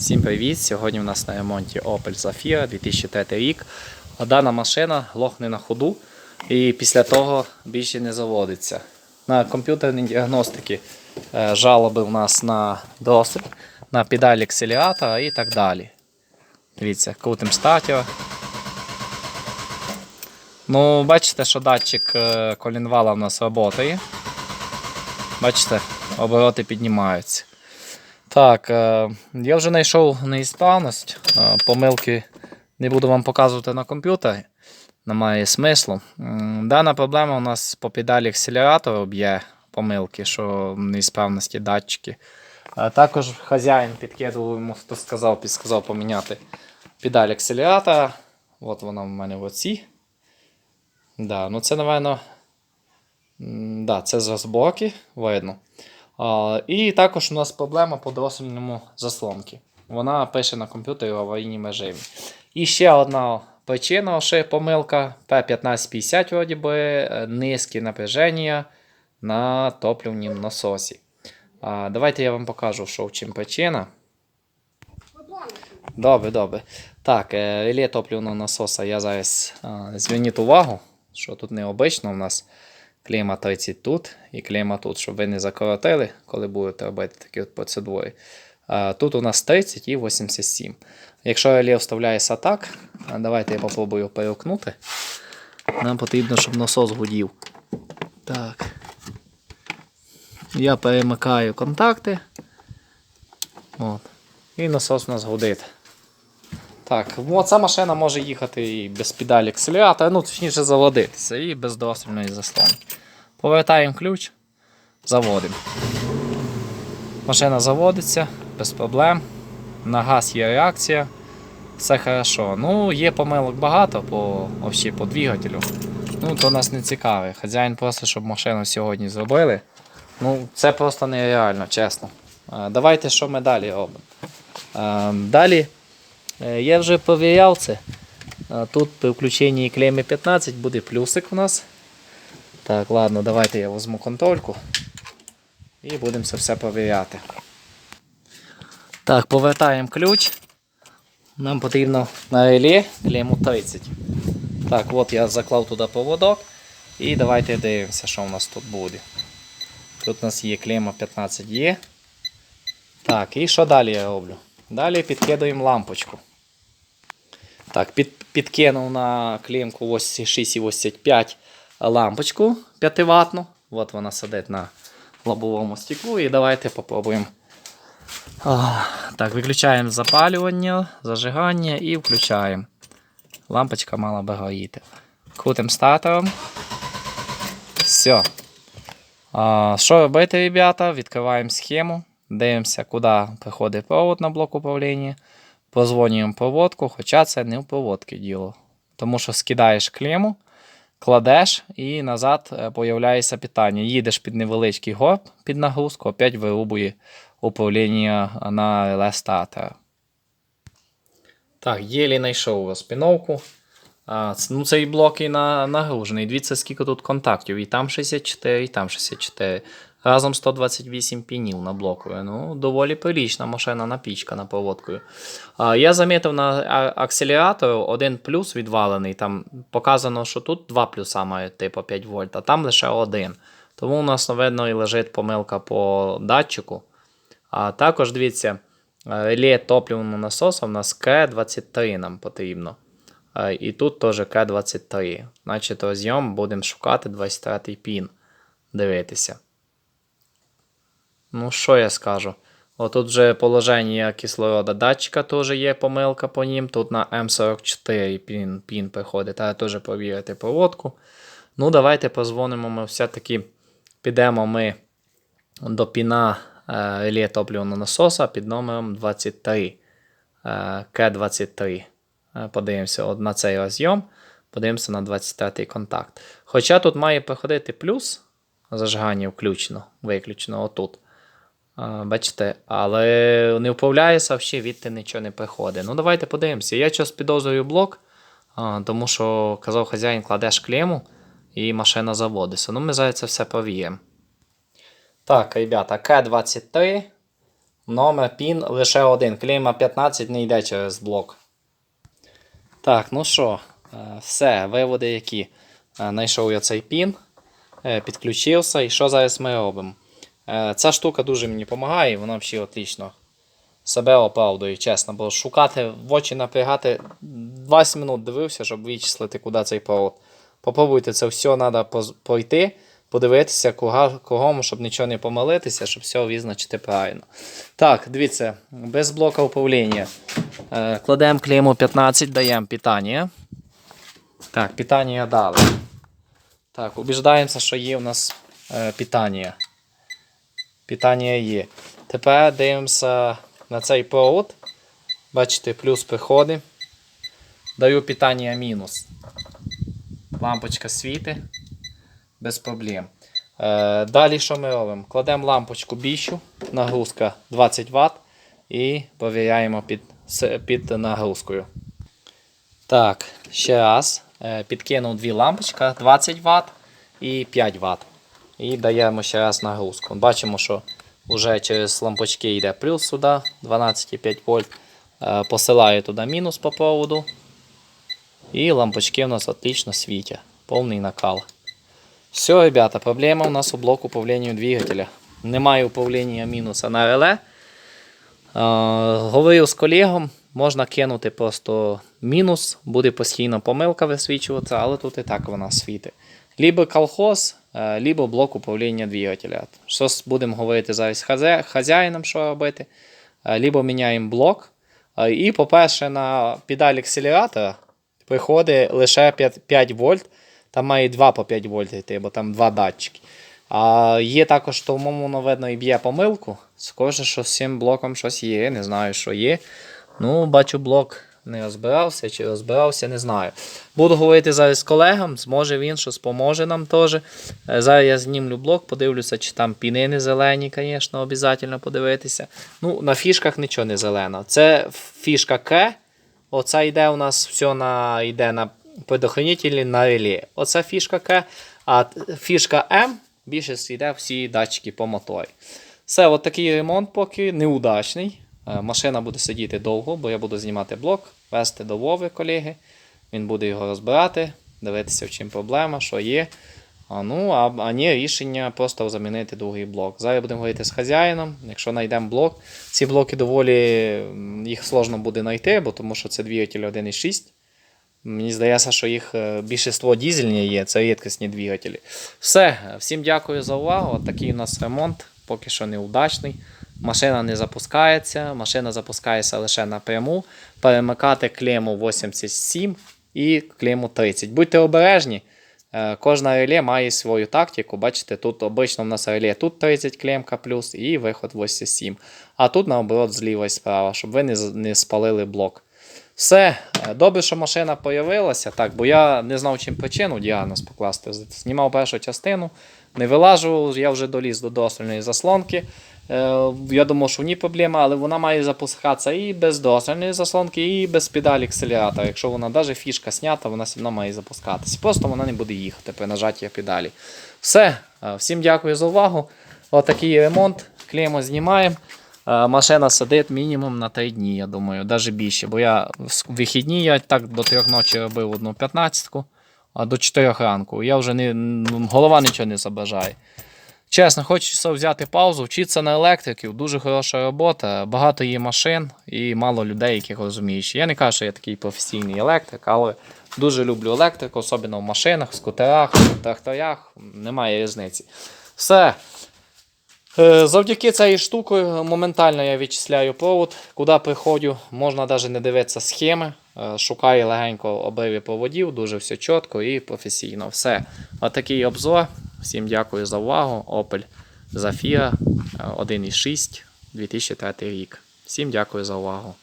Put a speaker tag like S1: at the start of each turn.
S1: Всім привіт! Сьогодні у нас на ремонті Opel Zafira 2003 рік. Дана машина глохне на ходу і після того більше не заводиться. На комп'ютерній діагностиці е, жалоби у нас на досвід, на педалі акселератора і так далі. Дивіться, крутим стартер. Ну, бачите, що датчик е, колінвала у нас працює. Бачите, обороти піднімаються. Так, е, я вже знайшов неісправність. Е, помилки не буду вам показувати на комп'ютері. Немає смислу. Дана проблема у нас по педалі акселератора б'є помилки, що неісправності датчики. Також хазяїн підкидував йому, хто сказав, підсказав поміняти педаль акселератора. От вона в мене в оці. Да, ну це, напевно, да, це з розборки, видно. І також у нас проблема по дорослому заслонки. Вона пише на комп'ютері в аварійній режимі. І ще одна причина, ще помилка P1550, вроді би, е, низьке напряження на топливнім насосі. Давайте я вам покажу, що в чим причина. Добре, добре. Так, е, реле топливного насоса я зараз а, зверніть увагу, що тут необично у нас клейма 30 тут і клейма тут, щоб ви не закоротили, коли будете робити такі от процедури. Тут у нас 30 і 87. Якщо реле вставляється так, давайте я попробую перемкнути. Нам потрібно, щоб насос гудів. Так. Я перемикаю контакти. От. І насос у нас гудить. Так, ця машина може їхати і без педалі акселератора, ну точніше заводитися, і без досвільної заслонки. Повертаємо ключ, заводимо. Машина заводиться без проблем. На газ є реакція. Все хорошо. Ну, є помилок багато по, взагалі, по двигателю. Ну, то нас не цікавить. Хазяїн просто, щоб машину сьогодні зробили. Ну, це просто нереально, чесно. Давайте що ми далі робимо. Далі. Е, Я вже перевіряв це. Тут при включенні клейми 15 буде плюсик у нас. Так, ладно, давайте я візьму контрольку. І будемо це все перевіряти. Так, повертаємо ключ. Нам потрібно на реле клейму 30. Так, от я заклав туди поводок. І давайте дивимося, що у нас тут буде. Тут у нас є клейма 15 є. Так, і що далі я роблю? Далі підкидуємо лампочку. Так, під, підкинув на клемку 6,85 лампочку 5 ватну. От вона сидить на лобовому стеклу. І давайте попробуємо. А, так, виключаємо запалювання, зажигання і включаємо. Лампочка мала би горіти. Крутим стартером. Все. А, що робити, ребята? Відкриваємо схему. Дивимося, куди приходить провод на блок управління. Позвонюємо проводку, хоча це не в проводці діло. Тому що скидаєш клему, кладеш і назад е, появляється питання. Їдеш під невеличкий горб під нагрузку, опять вирубує управління на реле стартера. Так, єлі знайшов розпіновку. А, ну, цей блок і на, нагружений. Дивіться, скільки тут контактів. І там 64, і там 64. Разом 128 пінів на блоку. Ну, доволі прилічна машина напічкана проводкою. А, я замітив на акселератору один плюс відвалений. Там показано, що тут два плюса мають типу 5 вольт, а там лише один. Тому у нас, видно, і лежить помилка по датчику. А також дивіться, е, реле топливного насосу у нас К23 нам потрібно. Е, І тут теж К23. Значить, розйом будемо шукати 23 пін. Дивитися. Ну, що я скажу? Отут вже положення кислорода датчика теж є помилка по ним. Тут на М44 пін, пін приходить. Треба теж провірити проводку. Ну, давайте позвонимо. Ми все-таки підемо ми до піна е, топливного насоса під номером 23. е, К23. Е, Подивимося на цей розйом. Подивимося на 23 контакт. Хоча тут має приходити плюс зажигання включено, виключено отут. Бачите, але не вправляється, взагалі відти нічого не приходить. Ну, давайте подивимося. Я щось підозрюю блок, тому що казав хазяїн, кладеш клему і машина заводиться. Ну, ми зараз це все провіємо. Так, ребята, К23. Номер пін лише один. Клейма 15 не йде через блок. Так, ну що, е, все, виводи які. Е, Знайшов я цей пін, е, підключився. І що зараз ми робимо? Е, Ця штука дуже мені допомагає, вона взагалі отлично себе оправдує, чесно. Бо шукати в очі напрягати 20 минут дивився, щоб вичислити, куди цей провод. Попробуйте це все треба пройти, подивитися кругом, щоб нічого не помилитися, щоб все визначити правильно. Так, дивіться, без блока управління. Е, Кладемо клейму 15, даємо питання. Так, питання дали. Так, убіждаємося, що є у нас е, питання. Питання є. Тепер дивимося на цей провод. Бачите, плюс приходить. Даю питання мінус. Лампочка світить. Без проблем. Е, далі що ми робимо? Кладемо лампочку більшу, нагрузка 20 Вт і провіряємо під, під нагрузкою. Так, ще раз. Е, Підкинув дві лампочки 20 Вт і 5 Вт. І даємо ще раз нагрузку. Бачимо, що вже через лампочки йде плюс сюди 12,5 вольт. Е, Посилаю туди мінус по проводу. І лампочки у нас отлично світять. Повний накал. Все, ребята, проблема у нас у блоку управління двигателя. Немає управління мінуса на реле. Е, говорив з колегом, можна кинути просто мінус, буде постійно помилка висвічуватися, але тут і так вона світить. Либо колхоз, е, либо блок управління двигателя. Що будемо говорити зараз з хазяїном, що робити. Е, Либо міняємо блок. Е, І, по-перше, на педаль акселератора приходить лише 5, 5 вольт. Там має 2 по 5 вольт йти, бо там два датчики. А є також, що воно видно і б'є помилку. Схоже, що з цим блоком щось є, не знаю, що є. Ну, бачу, блок не розбирався чи розбирався, не знаю. Буду говорити зараз з колегом, зможе він щось поможе нам теж. Е, Зараз я знімлю блок, подивлюся, чи там піни не зелені, звісно, обов'язково подивитися. Ну, на фішках нічого не зелено. Це фішка К. Оце йде у нас все на, йде на предохранителі на релі. Оце фішка К. А фішка М більшість йде всі датчики по моторі. Все, от такий ремонт поки неудачний. Е, Машина буде сидіти довго, бо я буду знімати блок, вести до Вови колеги. Він буде його розбирати, дивитися, в чим проблема, що є. А, ну, а, а ні, рішення просто замінити другий блок. Зараз будемо говорити з хазяїном. Якщо знайдемо блок, ці блоки доволі їх сложно буде знайти, бо тому що це двигатель 1.6. Мені здається, що їх е, більшість дізельні є, це рідкісні двигателі. Все, всім дякую за увагу. Такий у нас ремонт, поки що неудачний. Машина не запускається, машина запускається лише напряму. Перемикати клему 87 і клему 30. Будьте обережні. Е, Кожна реле має свою тактику. Бачите, тут обично в нас реле тут 30 клемка плюс і виход 87. А тут наоборот зліва і справа, щоб ви не, не спалили блок. Все, Е, добре, що машина появилася, так, бо я не знав, чим причину діагноз покласти. Знімав першу частину, не вилажував, я вже доліз до досвільної заслонки. Е, Я думав, що в ній проблема, але вона має запускатися і без досвільної заслонки, і без педалі акселератора. Якщо вона навіть фішка снята, вона все одно має запускатися. Просто вона не буде їхати при нажатті педалі. Все, Е, всім дякую за увагу. Отакий ремонт. Клеймо знімаємо. Е, Машина сидить мінімум на 3 дні, я думаю, навіть більше. Бо я в вихідні я так до 3 ночі робив одну 15-ку, а до 4 ранку. Я вже не, голова нічого не забажає. Чесно, хочеться взяти паузу, вчитися на електриків, дуже хороша робота, багато є машин і мало людей, яких розумієш. Я не кажу, що я такий професійний електрик, але дуже люблю електрику, особливо в машинах, скутерах, в тракторах, немає різниці. Все. Е, Завдяки цієї штуки моментально я відчисляю провод, куди приходжу. Можна навіть не дивитися схеми. Е, Шукаю легенько обриви проводів, дуже все чітко і професійно. Все. Отакий обзор. Всім дякую за увагу. Opel Zafira е, 1.6 2003 рік. Всім дякую за увагу.